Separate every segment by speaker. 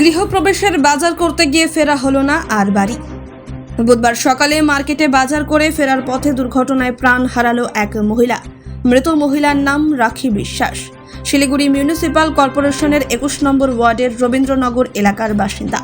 Speaker 1: গৃহপ্রবেশের বাজার করতে গিয়ে ফেরা হলো না আর বাড়ি। বুধবার সকালে মার্কেটে বাজার করে ফেরার পথে দুর্ঘটনায় প্রাণ হারালো এক মহিলা। মৃত মহিলার নাম রাখি বিশ্বাস। শিলিগুড়ি মিউনিসিপাল কর্পোরেশনের একুশ নম্বর ওয়ার্ডের রবীন্দ্রনগর এলাকার বাসিন্দা।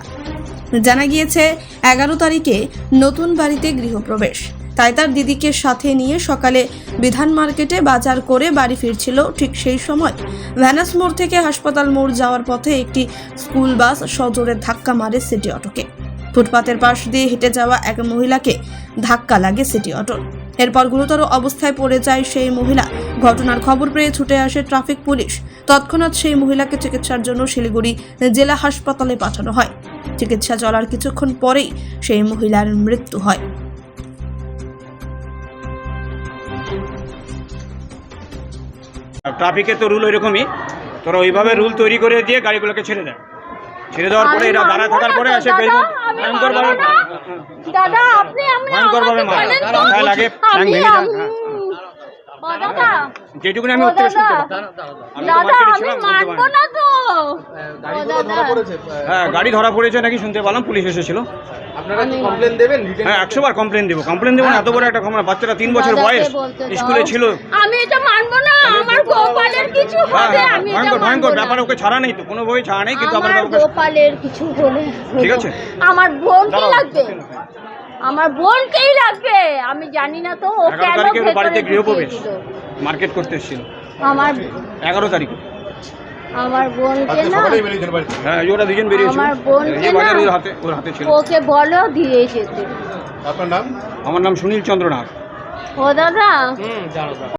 Speaker 1: জানা গিয়েছে, এগারো তারিখে নতুন বাড়িতে গৃহপ্রবেশ। তাই তার দিদিকে সাথে নিয়ে সকালে বিধান মার্কেটে বাজার করে বাড়ি ফিরছিল ঠিক সেই সময়। ভ্যানাস মোড় থেকে হাসপাতাল মোড় যাওয়ার পথে একটি স্কুল বাস সজোরে ধাক্কা মারে সিটি অটোকে। ফুটপাতের পাশ দিয়ে হেঁটে যাওয়া এক মহিলাকে ধাক্কা লাগে সিটি অটোর। এরপর গুরুতর অবস্থায় পড়ে যায় সেই মহিলা। ঘটনার খবর পেয়ে ছুটে আসে ট্রাফিক পুলিশ। তৎক্ষণাৎ সেই মহিলাকে চিকিৎসার জন্য শিলিগুড়ি জেলা হাসপাতালে পাঠানো হয়। চিকিৎসা চলার কিছুক্ষণ পরেই সেই মহিলার মৃত্যু হয়।
Speaker 2: ট্রাফিকে তো রুল ওইরকমই। তোরা ওইভাবে রুল তৈরি করে দিয়ে গাড়িগুলোকে ছেড়ে দেয় ছেড়ে দেওয়ার পরে এরা দাঁড়া থাকার পরে এসে
Speaker 3: দাদা, আমি
Speaker 2: ভয়ঙ্কর ভাবে
Speaker 3: দাদা আপনি আপনি
Speaker 2: ভয়ঙ্কর ভাবে
Speaker 3: আমাকে
Speaker 2: মারা।
Speaker 3: বলেন তো।
Speaker 2: মাথায় লাগে ঠ্যাং ভেঙে যায় হ্যাঁ।
Speaker 3: ও দাদা।
Speaker 2: যেটুকুনি আমি
Speaker 3: ও
Speaker 2: শুনতে
Speaker 3: দাদা।
Speaker 2: আমি তো
Speaker 3: দাদা
Speaker 2: মার্কেটে
Speaker 3: আমি
Speaker 2: ছিলাম, বলতে
Speaker 3: মানবো
Speaker 2: পারিনি।
Speaker 3: না তো।
Speaker 2: হ্যাঁ গাড়ি ধরা পড়েছে নাকি শুনতে পেলাম পুলিশ এসেছিল। হ্যাঁ একশো বার কমপ্লেন দেবো। কমপ্লেন দেবো না এত বড় একটা কমপ্লেন বাচ্চারা তিন বছর বয়স স্কুলে ছিল।
Speaker 3: আমি এটা মানবো না আমার গোপালের কিছু
Speaker 2: হ্যাঁ
Speaker 3: হবে
Speaker 2: হ্যাঁ
Speaker 3: আমি
Speaker 2: ভয়ঙ্কর ভয়ঙ্কর ব্যাপার ওকে ছাড়া নেই তো কোনো বই ছাড়া নেই কিন্তু
Speaker 3: আমার
Speaker 2: ওকে
Speaker 3: গোপালের কিছু হলে
Speaker 2: ঠিক আছে।
Speaker 3: আমার বোনকেই
Speaker 2: দাঁড়াও।
Speaker 3: লাগবে? আমার বোনকেই লাগবে? আমি জানি না তো ও কেন
Speaker 2: বাড়িতে গৃহপ্রবেশ। মার্কেট করতে এসেছিল।
Speaker 3: আমার
Speaker 2: এগারো তারিখে।
Speaker 3: আমার বোনকে না
Speaker 4: বাড়ি থেকে।
Speaker 2: হ্যাঁ ওরা দুজন বেরিয়েছে
Speaker 3: আমার বোনকে না-
Speaker 2: ওর হাতে ওর হাতে ছিল।
Speaker 3: ওকে বলো দিয়ে যেতে
Speaker 4: আপনার নাম?
Speaker 2: আমার নাম সুনীল চন্দ্রনাথ।
Speaker 3: ও দাদা?